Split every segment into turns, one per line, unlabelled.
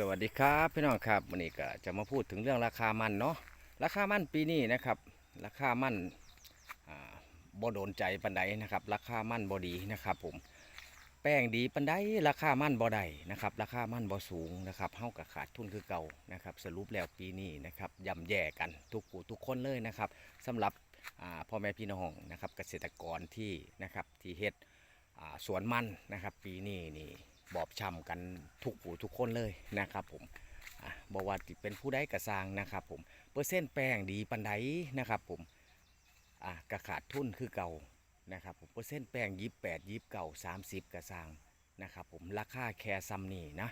สวัสดีครับพี่น้องครับวันนี้ก็จะมาพูดถึงเรื่องราคามันเนาะราคามันปีนี้นะครับ ราคามันบ่โดนใจปันใดนะครับ ราคามันบ่ดีนะครับ ผม แป้งดีปันใดราคามันบ่ได้นะครับ ราคามันบ่สูงนะครับเฮากับขาดทุนคือเก่านะครับ สรุปแล้วปีนี้นะครับย่ำแย่กันทุกผู้ทุกคนเลยนะครับสำหรับพ่อแม่พี่น้องนะครับ เกษตรกรที่นะครับที่เฮ็ดสวนมันนะครับ ปีนี้นี่ บอบช้ำกันทุกผู้ทุกคนเลยนะครับผมบอกว่าสิเป็นผู้ใดกระสร้างนะครับผมเปอร์เซ็นต์แป้งดีปันใดนะครับผมอะกระขาดทุนคือเก่านะครับผมเปอร์เซ็นต์แป้งยิบแปดยิบเก่าสามสิบกระสร้างนะครับผมราคาแค่ซัมนี่นะ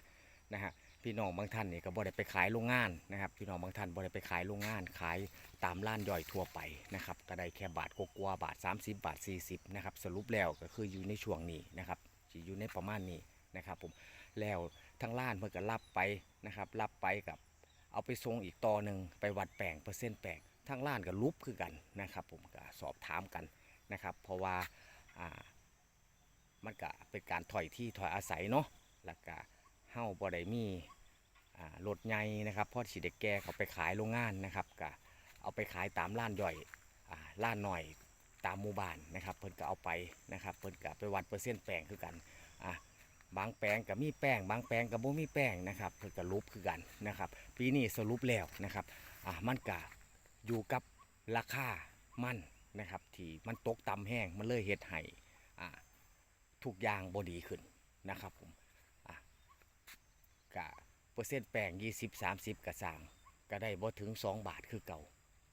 นะฮะพี่น้องบางท่านนี่ก็บ่ได้ไปขายโรงงานนะครับพี่น้องบางท่านบ่ได้ไปขายโรงงาน ขายตามร้านย่อยทั่วไปนะครับก็ได้แค่บาทกว่าบาท 30 บาท 40นะครับสรุปแล้วก็คืออยู่ในช่วงนี้นะครับอยู่ในประมาณนี้ นะครับผมแล้วทั้งร้านเพิ่นก็รับไปนะครับรับไปกับเอาไปส่งอีกต่อหนึ่งไปวัดแป้งเปอร์เซ็นต์แป้งทั้งร้านก็ลุบคือกันนะครับผมก็สอบถามกันนะครับ เพราะว่าอ่ามันก็เป็นการถอยที่ถอยอาศัยเนาะแล้วก็เฮ้าบ่ได้มีอ่ารถใหญ่นะครับพราะสิเด็กแก่เขาไปขายโรงงานนะครับก็เอาไปขายตามร้านย่อยอ่าล้านหน่อยตามหมู่บ้านนะครับเพิ่นก็เอาไปนะครับเพิ่นก็ไปวัดเปอร์เซ็นต์แป้งคือกันอะ บางแปลงก็มีแป้ง บางแปลงก็บ่มีแป้งนะครับเพิ่นก็รูปคือกันนะครับ ปีนี้สรุปแล้วนะครับอะมันก็อยู่กับราคามันนะครับ ที่มันตกต่ำแห้งมันเลยเฮ็ดให้อ่าทุกอย่างบ่ดีขึ้นนะครับผมอะก็เปอร์เซ็นต์แป้ง20 30กระสร้างก็ได้บ่ถึง 2 บาทคือเก่า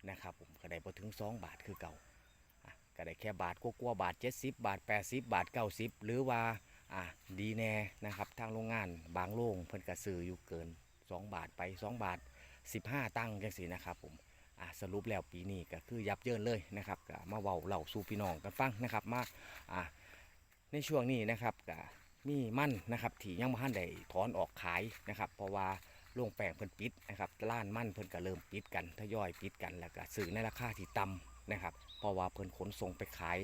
นะครับผมก็ได้พอถึง 2 บาทคือเก่าก็ได้แค่บาทกว่าๆบาท 70 บาท 80 บาท 90 หรือว่า อะดีแน่นะครับทางโรงงานบางโรงเพิ่นกระซื้ออยู่เกิน 2 บาทไป 2 บาท 15 ตั้งจังสีนะครับผมอะสรุปแล้วปีนี้ก็คือยับเยินเลยนะครับก็มาเว้าเล่าสู่พี่น้องกันฟังนะครับมาอะในช่วงนี้นะครับก็มีมั่นนะครับที่ยังไม่ทันได้ถอนออกขายนะครับ เพราะว่าโรงแป้งเพิ่นปิดนะครับร้านมั่นเพิ่นก็เริ่มปิดกันทยอยปิดกันแล้วก็ซื้อในราคาที่ต่ำนะครับเพราะว่าเพิ่นขนส่งไปขาย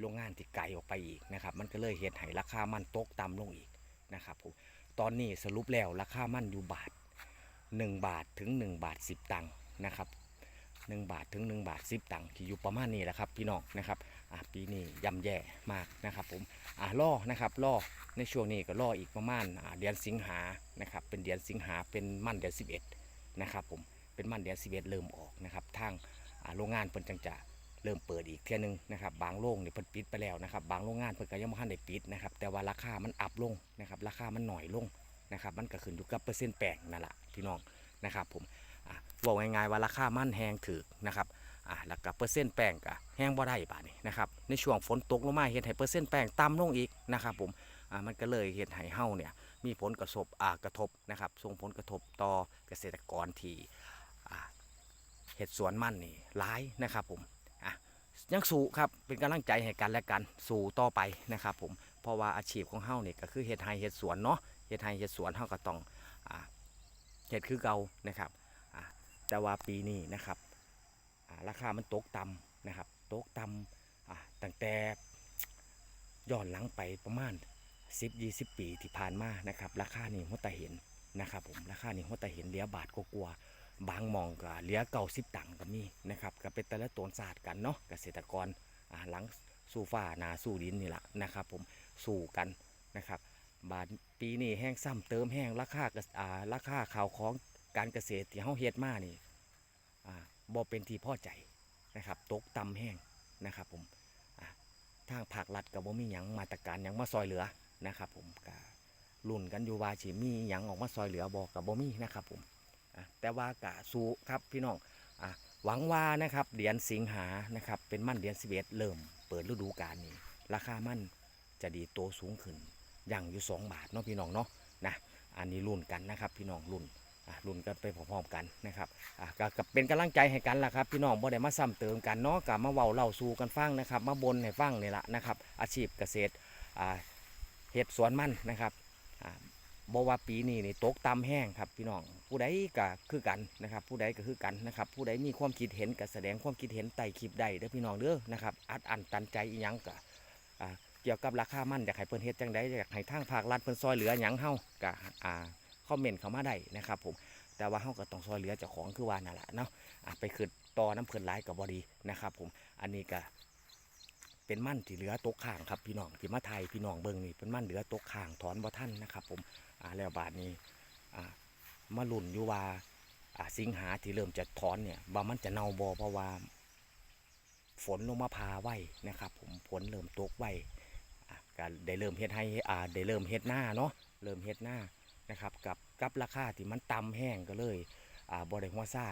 โรงงานที่ไกลออกไปอีกนะครับ มันก็เลยเฮ็ดให้ราคามันตกต่ำลงอีกนะครับผมตอนนี้สรุปแล้วราคามันอยู่บาท 1 บาทถึง 1 บาท 10 ตังค์นะครับ1บาทถึง 1 บาท 10 ตังค์ที่อยู่ประมาณนี้แหละครับพี่น้องนะครับปีนี้ย่ำแย่มากนะครับผมอะล่อนะครับล่อในช่วงนี้ก็รออีกประมาณเดือนสิงหานะครับเป็นเดือนสิงหาเป็นมั่นเดือน11นะครับผมเป็นมั่นเดือน11 เริ่มออกนะครับทางโรงงานเพิ่นจังจะ เริ่มเปิดอีกเที่ยหนึงนะครับบางโรงเนี่ยเพิ่นปิดไปแล้วนะครับบางโรงงานเพิ่นก็ยังบ่ทันได้ปิดนะครับแต่ว่าราคามันอัพลงนะครับราคามันหน่อยลงนะครับมันก็ขึ้นอยู่กับเปอร์เซ็นต์แป้งนั่นแหละพี่น้องนะครับผมอ่าบอกง่ายๆว่าราคามันแพงถือนะครับอ่าแล้วก็เปอร์เซ็นต์แป้งก็แห้งบ่ได้บาดนี้นะครับในช่วงฝนตกลงมาเฮ็ดให้เปอร์เซ็นต์แป้งต่ำลงอีกนะครับผมอ่ามันก็เลยเฮ็ดให้เฮาเนี่ยมีผลกระทบอ่ากระทบนะครับส่งผลกระทบต่อเกษตรกรที่อ่าเฮ็ดสวนมันนี่หลายนะครับผม ยังสู้ครับเป็นกำลังใจให้กันและกันสู้ต่อไปนะครับผมเพราะว่าอาชีพของเฮาเนี่ก็คือเฮ็ดไร่เฮ็ดสวนเนาะเฮ็ดไร่เฮ็ดสวนเฮาก็ต้องอเฮ็ดคือเก่านะครับแต่ว่าปีนี้นะครับราคามันตกต่ำนะครับตกต่ำอ่าตั้งแต่ย้อนหลังไปประมาณ 10 20 ปีที่ผ่านมานะครับราคานี่หัวตาเห็นนะครับผมราคานี่หัวตาเห็นเหลียบาทกลัวา บางมองก็เหลียเก่าสิบตังก็มีนะครับก็เป็นแต่ละตนศาสตร์กันเนาะเกษตรกรหลังสู้ฟ้านาสู้ดินนี่แหละนะครับผมสู้กันนะครับบาทปีนี้แห้งซ้ำเติมแห้งราคาก็อ่าราคาข่าวของการเกษตรที่เฮาเฮ็ดมานี่อ่าบ่เป็นที่พอใจนะครับตกต่ำแห้งนะครับผมอ่าทางภาครัฐก็บ่มีหยังมาตรการหยังมาซอยเหลือนะครับผมก็ลุ่นกันอยู่ว่าสิมีหยังออกมาซอยเหลือบอกกับบ่มีนะครับผม แต่ว่ากะสู้ครับพี่น้องอหวังว่านะครับเดือนสิงหานะครับเป็นมั่นเดือนสิบเอ็ดเริ่มเปิดฤดูกาลนี้ ราคามั่นจะดีโตสูงขึ้นอย่างอยู่ 2 บาทเนาะพี่น้องเนาะนะอันนี้รุ่นกันนะครับพี่น้องรุ่นรุ่นกันไปพร้อมๆกันนะครับก็ก็เป็นกำลังใจให้กันล่ะครับพี่น้องบ่ได้มาซ้ำเติมกันเนาะกับมาเว้าเล่าสู่กันฟังนะครับ มาบนให้ฟังนี่ละนะครับ อาชีพเกษตรเห็ดสวนมันนะครับ บอ่าบว่าปีนี้นี่ตกต่ำแห้งครับพี่น้องผู้ใดก็คือกันนะครับ ผู้ใดก็คือกันนะครับ ผู้ใดมีความคิดเห็นก็แสดงความคิดเห็นใต้คลิปใดเด้อพี่น้องเด้อนะครับอัดอันตันใจอีหยังก็อ่าเกี่ยวกับราคามันอยากให้เพิ่นเฮ็ดจังใดอยากให้ทางภาครัฐเพิ่นซอยเหลือหยังเฮาก็อ่าคอมเมนต์เข้ามาได้นะครับ ผมแต่ว่าเฮาก็ต้องซอยเหลือเจ้าของคือว่านั่นแหละเนาะอะไปขึ้นต่อน้ำเพิ่นหลายกับบอดีนะครับ ผมอันนี้ก็เป็นมั่นที่เหลือตกข้างครับพี่น้องที่มาไทยพี่น้องเบิ่งนี่เป็นมั่นเหลือตกข้างถอนบ่ท่านนะครับ ผม อ่าแล้วบาดนี้อ่ามาลุ่นอยู่ว่าอ่าสิงหาที่เริ่มจะถอนเนี่ยว่ามันจะเน่าบ่เพราะว่า ฝนลงมาพาไว้นะครับ ผมฝนเริ่มตกไว้อะก็ได้เริ่มเฮ็ดให้อ่าได้เริ่มเฮ็ดหน้าเนาะเริ่มเฮ็ดหน้านะครับ กับกับราคาที่มันต่ำแห้งก็เลยอ่าบ่ได้หัวซ่า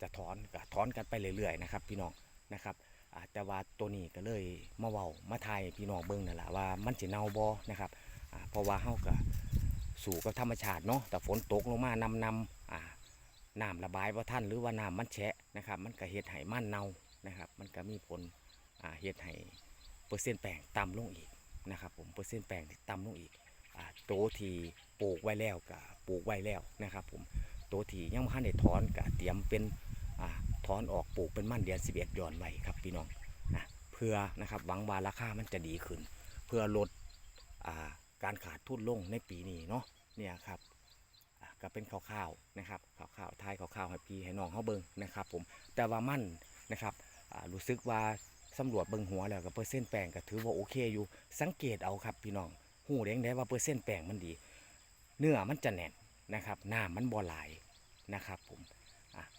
จะถอนก็ถอนกันไปเรื่อยๆนะครับ พี่น้องนะครับอ่าแต่ว่าตัวนี้ก็เลยมาเว้ามาไทยพี่น้องเบิ่งนั่นแหละว่ามันสิเน่าบ่นะครับอ่าเพราะว่าเฮาก็ สู่กับธรรมชาติเนาะแต่ฝนตกลงมานำนำอ่าน้ำระบายบ่ทันหรือว่าน้ำมันแฉะนะครับ มันก็เฮ็ดให้มันเน่านะครับ มันก็มีผลอ่าเฮ็ดให้เปอร์เซ็นต์แป้งต่ำลงอีกนะครับผมเปอร์เซ็นต์แป้งต่ำลงอีกอ่าโตวที่ปลูกไว้แล้วก็ปลูกไว้แล้วนะครับ ผมโตวที่ยังไม่ทันได้ถอนก็เตรียมเป็นอ่าถอนออกปลูกเป็นมันเดือน11ย้อนไว้ครับพี่น้องนะเพื่อนะครับหวังว่าราคามันจะดีขึ้น เพื่อลดอ่า การขาดทุนลงในปีนี้เนาะเนี่ยครับก็เป็นข่าวๆนะครับข่าวๆทายข่าวๆให้พี่ให้น้องเขาเบิ่งนะครับ ผมแต่ว่ามั่นนะครับรู้สึกว่าสำรวจเบิงหัวแล้วกับเปอร์เซ็นต์แป้งก็ถือว่าโอเคอยู่ สังเกตเอาครับพี่น้องหูเด้งได้ว่าเปอร์เซ็นต์แป้งมันดี เนื้อมันจะแน่นนะครับหน้ำมันบ่หลายนะครับ ผม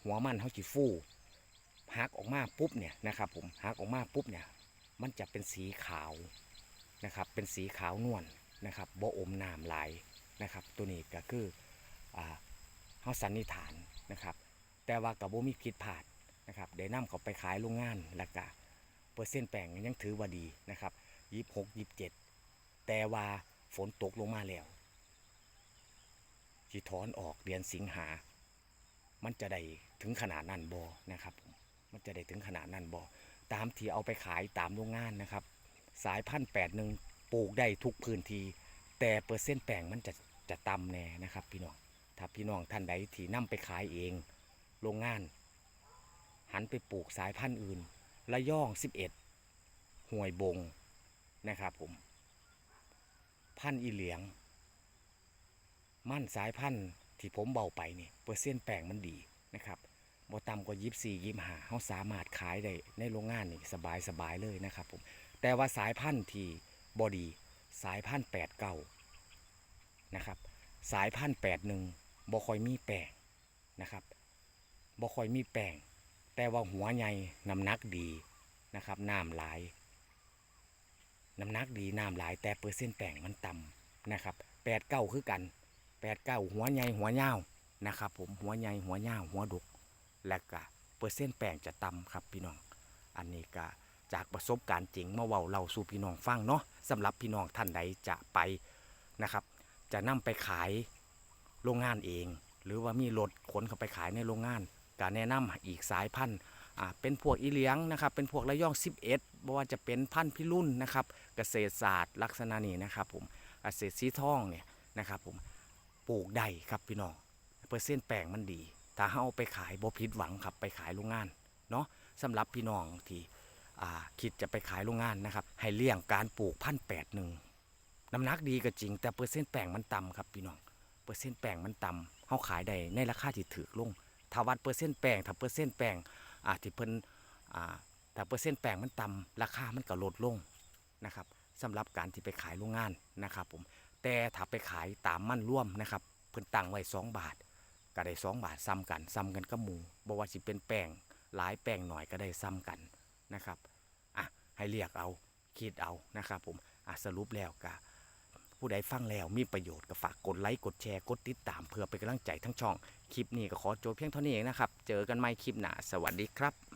หัวมันเขาจีฟูหักออกมาปุ๊บเนี่ยนะครับ ผมหักออกมาปุ๊บเนี่ยมันจะเป็นสีขาวนะครับ เป็นสีขาวนวล นะครับบ่อมน้ำหลายนะครับ ตัวนี้ก็คือเขาสันนิษฐานนะครับ แต่ว่ากับโบมีผิดพลาดนะครับได้นำเขาไปขายโรงงานแล้วก็เปอร์เซ็นต์แป้งยังถือว่าดีนะครับยี่หกยี่เจ็ดแต่ว่าฝนตกลงมาแล้วจีถอนออกเดือนสิงหา มันจะได้ถึงขนาดนั้นบอนะครับมันจะได้ถึงขนาดนั้นบอตามที่เอาไปขายตามโรงงานนะครับ สายพันธุ์แปดหนึ่ง ปลูกได้ทุกพื้นที่แต่เปอร์เซ็นต์แป้งมันจะจะต่ำแน่นะครับ พี่น้องถ้าพี่น้องท่านใดที่นำไปขายเองโรงงาน หันไปปลูกสายพันธุ์อื่นระย่อง 11ห่วยบงนะครับผม พันธุ์อีเหลียง มั่นสายพันธุ์ที่ผมเบาไปนี่เปอร์เซ็นต์แป้งมันดีนะครับบ่ต่ำกว่ายี่สี่ยี่ห้าเขาสามารถขายได้ในโรงงานนี่สบายสบายเลยนะครับผมแต่ว่าสายพันธุ์ที่ บอดีสายพันธ์แปดเก้านะครับสายพันธ์แปดหนึ่งบ่คอยมีแป้งนะครับบ่คอยมีแป้งแต่ว่าหัวใหญ่น้ำหนักดีนะครับน้ำหลายน้ำหนักดีน้ำหลายแต่เปอร์เซ็นต์แป้งมันต่ำนะครับแปดเก้าคือกันแปดเก้าหัวใหญ่หัวยาวนะครับผมหัวใหญ่หัวยาวหัวดุกและก็เปอร์เซ็นต์แป้งจะต่ำครับพี่น้อง อันนี้ก็ จากประสบการณ์จริงมาเว้าเราสู่พี่น้องฟังเนาะสำหรับพี่น้องท่านใดจะไปนะครับ จะนำไปขายโรงงานเอง หรือว่ามีรถขนเข้าไปขายในโรงงานการแนะนำอีกสายพันธุ์เป็นพวกอีเลียงนะครับเป็นพวกระยอง 11บ่ว่าจะเป็นพันธุ์พิรุ่นนะครับเกษตรศาสตร์ลักษณะนี้นะครับผมเกษตรสีทองเนี่ยนะครับผมปลูกได้ครับพี่น้องเปอร์เซ็นต์แป้งมันดี ถ้าเอาไปขายบ่ผิดหวังครับไปขายโรงงานเนาะสำหรับพี่น้องที่ คิดจะไปขายโรงงานนะครับ ให้เลี่ยงการปลูกพันแปดหนึ่งน้ำหนักดีก็จริง แต่เปอร์เซ็นต์แป้งมันต่ำครับพี่น้องเปอร์เซ็นต์แป้งมันต่ำเขาขายได้ในราคาที่ถือลงถ้าวัดเปอร์เซ็นต์แป้งถ้าเปอร์เซ็นต์แป้งอ่าที่เพิ่นอ่าถ้าเปอร์เซ็นต์แป้งมันต่ำราคามันก็ลดลงนะครับสำหรับการที่ไปขายโรงงานนะครับผมแต่ถ้าไปขายตามมั่นร่วมนะครับเพิ่นตั้งไว้2 บาท ก็ได้ 2 บาทซ้ำกันซ้ำกันกับหมูบ่ว่าสิเป็นแป้งหลายแป้งหน่อยก็ได้ซ้ำกันนะครับ ให้เรียกเอาคิดเอานะครับผมอะสรุปแล้วก็ผู้ใดฟังแล้วมีประโยชน์ก็ฝากกดไลค์กดแชร์กดติดตามเพื่อเป็นกำลังใจทั้งช่อง คลิปนี้ก็ขอจบเพียงเท่านี้เองนะครับ เจอกันใหม่คลิปหน้าสวัสดีครับ